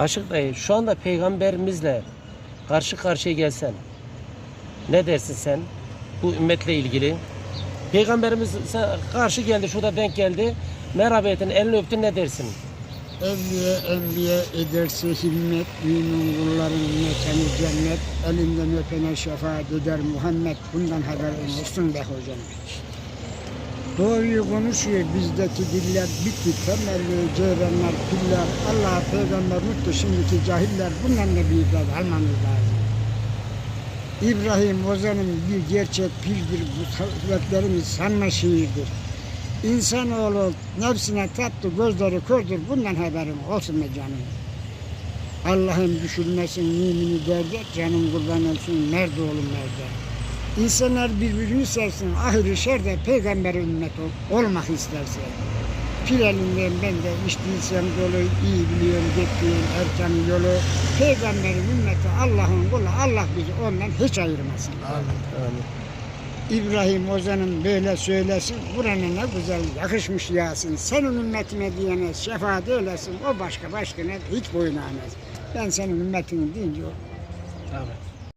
Aşık dayı şu anda peygamberimizle karşı karşıya gelsen ne dersin sen bu ümmetle ilgili? Peygamberimiz karşı geldi şurada denk geldi. Merhaba ettin elini öptün ne dersin? Evliye enbiye ederse himmet, mümin kulların mekanı cennet, elinden öpene şefaat eder Muhammed. Bundan haberin olsun be hocam. Doğruyu konuşuyor bizdeki diller bitti temelli ceyranlar piller Allah peygamber mutlu şimdiki cahiller bundan da bir ders almamız lazım. İbrahim Ozan'ın bir gerçek pirdir bu kuvvetlerimiz sanma şiirdir. İnsanoğlu nefsine tatlı gözleri kördür bundan haberim olsun be canım. Allah'ın düşürmesin mümini derde canım kurban olsun nerede oğlum nerede. İnsanlar birbirini sevsin ahir şerde peygamber ümmet ol, olmak isterse. Pir elinden ben de içtiysem dolu iyi biliyorum gittiğim erken yolu. Peygamberin ümmeti Allah'ın kulu Allah bizi ondan hiç ayırmasın. Amin. İbrahim Ozan'ın böyle söylesin, buranın ne güzel yakışmış yağsın. Senin ümmetine diyene şefaat eylesin, o başka başkana hiç boyun eğmez. Ben senin ümmetinin deyince o Amin.